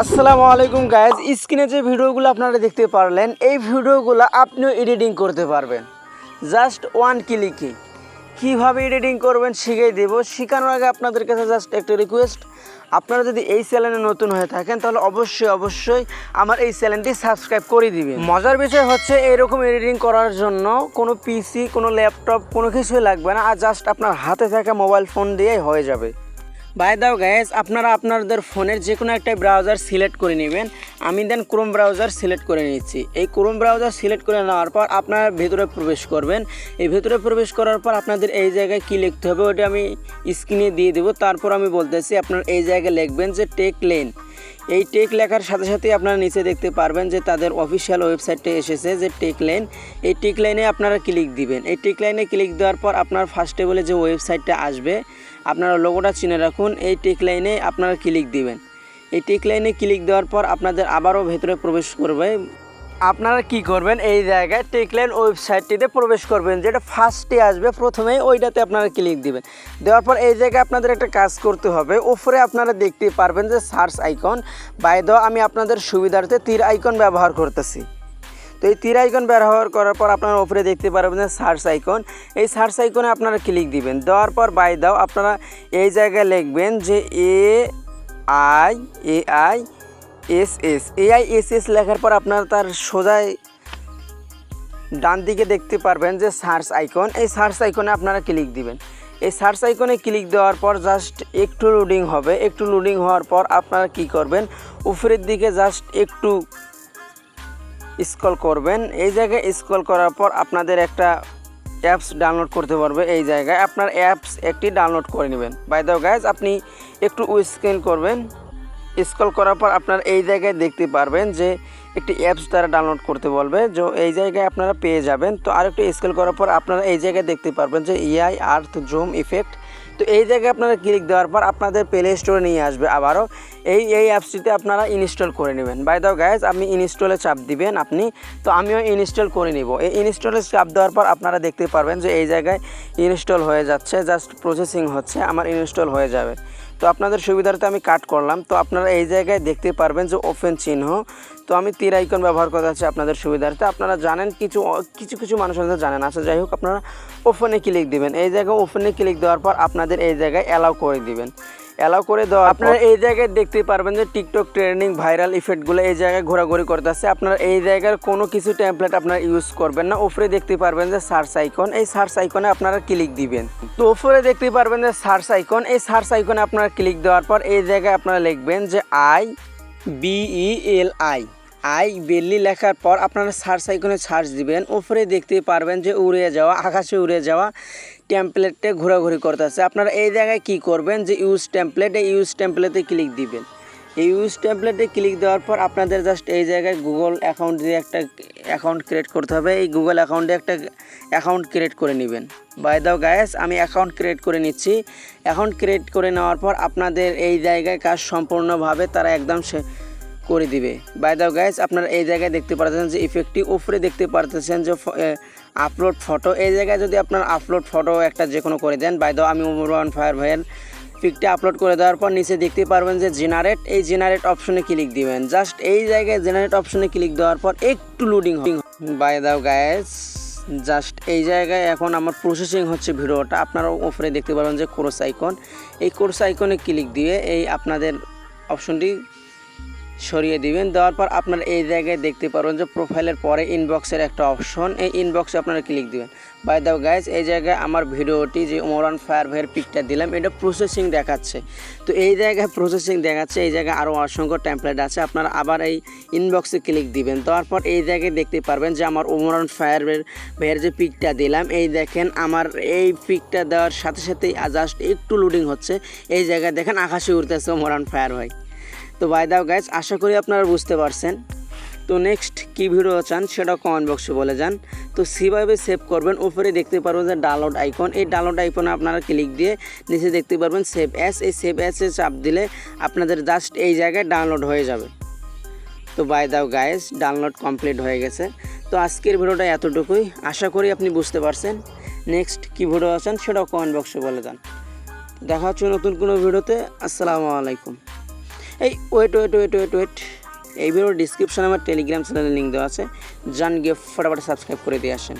আসসালামু আলাইকুম গায়েজ স্ক্রিনে যে ভিডিওগুলো আপনারা দেখতে পারলেন, এই ভিডিওগুলো আপনিও এডিটিং করতে পারবেন। জাস্ট ওয়ান ক্লিকে কীভাবে এডিটিং করবেন শিখিয়ে দেব। শেখানোর আগে আপনাদের কাছে জাস্ট একটা রিকোয়েস্ট আপনারা যদি এই চ্যানেলে নতুন হয়ে থাকেন, তাহলে অবশ্যই অবশ্যই আমার এই চ্যানেলটি সাবস্ক্রাইব করে দিবেন। মজার বিষয় হচ্ছে, এরকম এডিটিং করার জন্য কোনো পিসি কোনো ল্যাপটপ কোনো কিছুই লাগবে না। আর জাস্ট আপনার হাতে থাকা মোবাইল ফোন দিয়েই হয়ে যাবে। বাই দাও গ্যাস আপনারা আপনাদের ফোনের যে কোনো একটা ব্রাউজার সিলেক্ট করে নেবেন। আমি দেন ক্রোম ব্রাউজার সিলেক্ট করে নিচ্ছি। এই ক্রোম ব্রাউজার সিলেক্ট করে নেওয়ার পর আপনারা ভেতরে প্রবেশ করবেন। এই ভেতরে প্রবেশ করার পর আপনাদের এই জায়গায় কী লিখতে হবে, ওটা আমি স্ক্রিনে দিয়ে দেবো। তারপর আমি বলতেছি, আপনার এই জায়গায় লিখবেন যে টেক লেন এই টেক লেখার সাথে সাথে আপনারা নিচে দেখতে পারবেন যে তাদের অফিসিয়াল ওয়েবসাইটে এসেছে যে টেক লাইন এই টেক লাইনে আপনারা ক্লিক দিবেন। এই টেক লাইনে ক্লিক দেওয়ার পর আপনার ফার্স্টে বলে যে ওয়েবসাইটটা আসবে, আপনারা লোগোটা চিনে রাখুন। এই টেক লাইনে আপনারা ক্লিক দিবেন। এই টেক লাইনে ক্লিক দেওয়ার পর আপনাদের আবারও ভেতরে প্রবেশ করবে। আপনারা কি করবেন? এই জায়গায় টেকলাইন ওয়েবসাইটটিতে প্রবেশ করবেন, যেটা ফার্স্টে আসবে, প্রথমেই ওইটাতে আপনারা ক্লিক দিবেন। দেওয়ার পর এই জায়গায় আপনাদের একটা কাজ করতে হবে। উপরে আপনারা দেখতে পারবেন যে সার্চ আইকন বাই দ আমি আপনাদের সুবিধার্থে তীর আইকন ব্যবহার করতেছি। তো এই তীর আইকন ব্যবহার করার পর আপনারা ওপরে দেখতে পারবেন যে সার্চ আইকন এই সার্চ আইকনে আপনারা ক্লিক দিবেন। দেওয়ার পর বাই দাও আপনারা এই জায়গায় লিখবেন যে A I A I S S AI S S লেখার পর আপনারা তার সোজাই ডান দিকে দেখতে পারবেন যে সার্চ আইকন। এই সার্চ আইকনে আপনারা ক্লিক দিবেন। এই সার্চ আইকনে ক্লিক দেওয়ার পর জাস্ট একটু লোডিং হবে। একটু লোডিং হওয়ার পর আপনারা কি করবেন? উপরের দিকে জাস্ট একটু স্ক্রল করবেন। এই জায়গায় স্ক্রল করার পর আপনাদের একটা অ্যাপস ডাউনলোড করতে পারবে এই জায়গায়। আপনার অ্যাপস একটি ডাউনলোড করে নেবেন। বাই দ্য গাইজ আপনি একটু স্ক্যান করবেন। স্ক্রল করার পর আপনার এই জায়গায় দেখতে পারবেন যে একটি অ্যাপস তারা ডাউনলোড করতে বলবে। যে এই জায়গায় আপনারা পেয়ে যাবেন। তো আরেকটু স্কেল করার পর আপনারা এই জায়গায় দেখতে পারবেন যে এআই আর্থ জুম ইফেক্ট তো এই জায়গায় আপনারা ক্লিক দেওয়ার পর আপনাদের প্লে স্টোরে নিয়ে আসবে আবারও। এই এই অ্যাপসটিতে আপনারা ইনস্টল করে নেবেন। বাই দাও গাইজ আপনি ইনস্টলে চাপ দিবেন আপনি, তো আমিও ইনস্টল করে নিব। এই ইনস্টলে চাপ দেওয়ার পর আপনারা দেখতে পারবেন যে এই জায়গায় ইনস্টল হয়ে যাচ্ছে জাস্ট প্রসেসিং হচ্ছে, আমার ইনস্টল হয়ে যাবে। তো আপনাদের সুবিধার্থে আমি কাট করলাম। তো আপনারা এই জায়গায় দেখতে পারবেন যে ওপেন চিহ্ন। তো আমি তীর আইকন ব্যবহার করতে চাচ্ছি আপনাদের সুবিধার্থে। আপনারা জানেন কিছু কিছু কিছু মানুষ হয়তো জানেন। আচ্ছা যাই হোক, আপনারা ওপেনে ক্লিক দিবেন। এই জায়গায় ওপেনে ক্লিক দেওয়ার পর আপনাদের এই জায়গায় অ্যালাউ করে দিবেন। অ্যালাউ করে দেওয়া আপনারা এই জায়গায় দেখতে পারবেন যে টিকটক ট্রেন্ডিং ভাইরাল ইফেক্টগুলো এই জায়গায় ঘোরাঘুরি করতেছে। আপনারা এই জায়গার কোনো কিছু টেমপ্লেট আপনারা ইউজ করবেন না। উপরে দেখতে পারবেন যে সার্চ আইকন এই সার্চ আইকনে আপনারা ক্লিক দিবেন। তো উপরে দেখতে পারবেন যে সার্চ আইকন এই সার্চ আইকনে আপনারা ক্লিক দেওয়ার পর এই জায়গায় আপনারা লিখবেন যে I B L I I বেল্লি লেখার পর আপনারা সার্চ আইকনে সার্চ দিবেন। উপরে দেখতে পারবেন যে উড়ে যাওয়া, আকাশে উড়ে যাওয়া টেমপ্লেটে ঘোরাঘুরি করতেছে। আপনারা এই জায়গায় কি করবেন যে ইউজ টেমপ্লেট এই ইউজ টেমপ্লেটে ক্লিক দিবেন। ইউজ ট্যাবলেটে ক্লিক দেওয়ার পর আপনাদের জাস্ট এই জায়গায় গুগল অ্যাকাউন্ট দিয়ে একটা অ্যাকাউন্ট ক্রিয়েট করতে হবে। এই গুগল অ্যাকাউন্টে একটা অ্যাকাউন্ট ক্রিয়েট করে নেবেন। বাই দাও গায়েস আমি অ্যাকাউন্ট ক্রিয়েট করে নিচ্ছি। অ্যাকাউন্ট ক্রিয়েট করে নেওয়ার পর আপনাদের এই জায়গায় কাজ সম্পূর্ণভাবে তারা একদম সে করে দিবে। বাই দাও গাইজ আপনারা এই জায়গায় দেখতে পারতেছেন যে ইফেক্টটি উপরে দেখতে পারতেছেন যে আপলোড ফটো এই জায়গায় যদি আপনার আপলোড ফটো একটা যে কোনো করে দেন বাই দাও আমি উমরান ফায়ার ভাইয়ের পিকটা আপলোড করে দেওয়ার পর নিচে দেখতে পারবেন যে জেনারেট এই জেনারেট অপশনে ক্লিক দিবেন। জাস্ট এই জায়গায় জেনারেট অপশনে ক্লিক দেওয়ার পর একটু লোডিং বাই দাও গাইজ জাস্ট এই জায়গায় এখন আমার প্রসেসিং হচ্ছে ভিডিওটা। আপনারা ওপরে দেখতে পারবেন যে কোর্স আইকন এই কোর্স আইকনে ক্লিক দিয়ে এই আপনাদের অপশনটি সরিয়ে দিবেন। দেওয়ার পর আপনারা এই জায়গায় দেখতে পারবেন যে প্রোফাইলের পরে ইনবক্সের একটা অপশন এই ইনবক্সে আপনারা ক্লিক দিবেন। বাই দাও গাইজ এই জায়গায় আমার ভিডিওটি যে ওমরান ফায়ার ভাইয়ের পিকটা দিলাম, এটা প্রসেসিং দেখাচ্ছে। তো এই জায়গায় প্রসেসিং দেখাচ্ছে, এই জায়গায় আরও অসংখ্য টেমপ্লেট আছে। আপনারা আবার এই ইনবক্সে ক্লিক দিবেন। দেওয়ার পর এই জায়গায় দেখতে পারবেন যে আমার ওমরান ফায়ার ভাইয়ের যে পিকটা দিলাম, এই দেখেন আমার এই পিকটা দেওয়ার সাথে সাথেই জাস্ট একটু লোডিং হচ্ছে। এই জায়গায় দেখেন আকাশে উঠতেছে ওমরান ফায়ার ভাই। তো বাই দাও গাইজ আশা করি আপনারা বুঝতে পারছেন। তো নেক্সট কী ভিডিও চান সেটা কমেন্ট বক্সে বলে যান। তো সেভাবে সেভ করবেন, উপরে দেখতে পারবেন যে ডাউনলোড আইকন এই ডাউনলোড আইকনে আপনারা ক্লিক দিয়ে নিচে দেখতে পারবেন সেভ অ্যাস এই সেভ অ্যাসে চাপ দিলে আপনাদের জাস্ট এই জায়গায় ডাউনলোড হয়ে যাবে। তো বাই দাও গাইজ ডাউনলোড কমপ্লিট হয়ে গেছে। তো আজকের ভিডিওটা এতটুকুই। আশা করি আপনি বুঝতে পারছেন। নেক্সট কী ভিডিও আছেন সেটাও কমেন্ট বক্সে বলে যান। দেখা হচ্ছে নতুন কোনো ভিডিওতে আসসালামু আলাইকুম। এই wait wait wait wait wait এই ভিডিওর ডিসক্রিপশনে আমার টেলিগ্রাম চ্যানেলের লিঙ্ক দেওয়া আছে। যান গিয়ে ফটাফট সাবস্ক্রাইব করে দিয়ে আসেন।